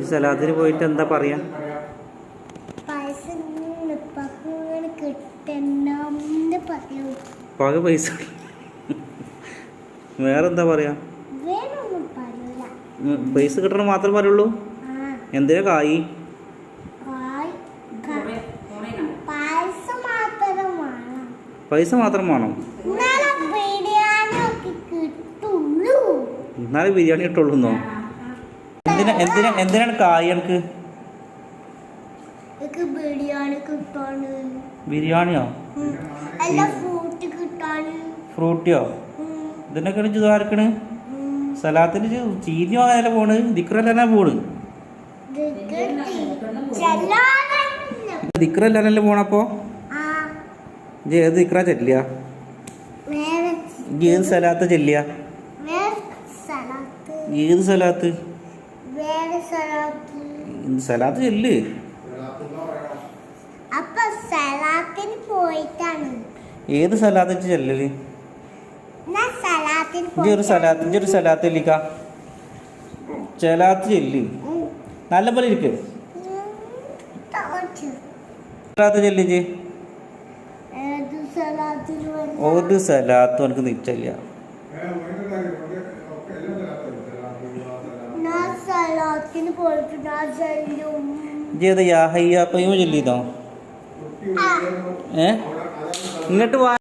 ഈ സലാദിന് പോയിട്ട് എന്താ പറയാ? പക പൈസ വേറെന്താ പറയാ? പൈസ കിട്ടണം മാത്രമേ പറയുള്ളൂ? ആ. എന്തിനാ കായി? പൈസ മാത്രം വേണം. മാത്രം എന്നാലേ ബിരിയാണി ഒക്കെ കിട്ടുള്ളൂ. എന്നോ എന്തിനാ എന്തിനാ എന്തിനാണ് കായ് എനിക്ക് ബിരിയാണിയോ? ഫ്രൂട്ടിയോ. ഇതിനൊക്കെയാണ് ചുതാർക്കണ് ഉം. സലാത്തിന് ചീഞ്ഞു വാങ്ങാനല്ല പോണ്? ദിക്റല്ലാനാ പോണ്? ദിക്റല്ലാനല്ലേ പോണപ്പോ ഇജ്ജ് ഏത് ദിക്റ ചെല്ലിയ? ഇജ്ജ് ഏത് സലാത്ത് ചെല്ലിയ? ഏത് സലാത്ത്? സലാത്ത്. ചെല്ല്. ഏത് സലാത്ത് ചെല്ലല്? ഒരു സലാത്ത് ഒരു സലാത്ത് ചെല്ലിക്ക. സലാത്ത് ചെല്ല്. നല്ല പോലെ ഇരിക്ക്. സലാത്ത് ചെല്ലിജ് ഏത് സ്ഥലത്തിന് ഒരു സലാത്തും എനിക്ക് സ്ഥലത്തിന് പോയിട്ട് ഞാൻ ചെല്ലും ഇജ്ജ് ഏത് യാഹയ്യ? കൊയ്മ ചൊല്ലിയതോ? ഏ? ഇങ്ങോട്ട് വാ.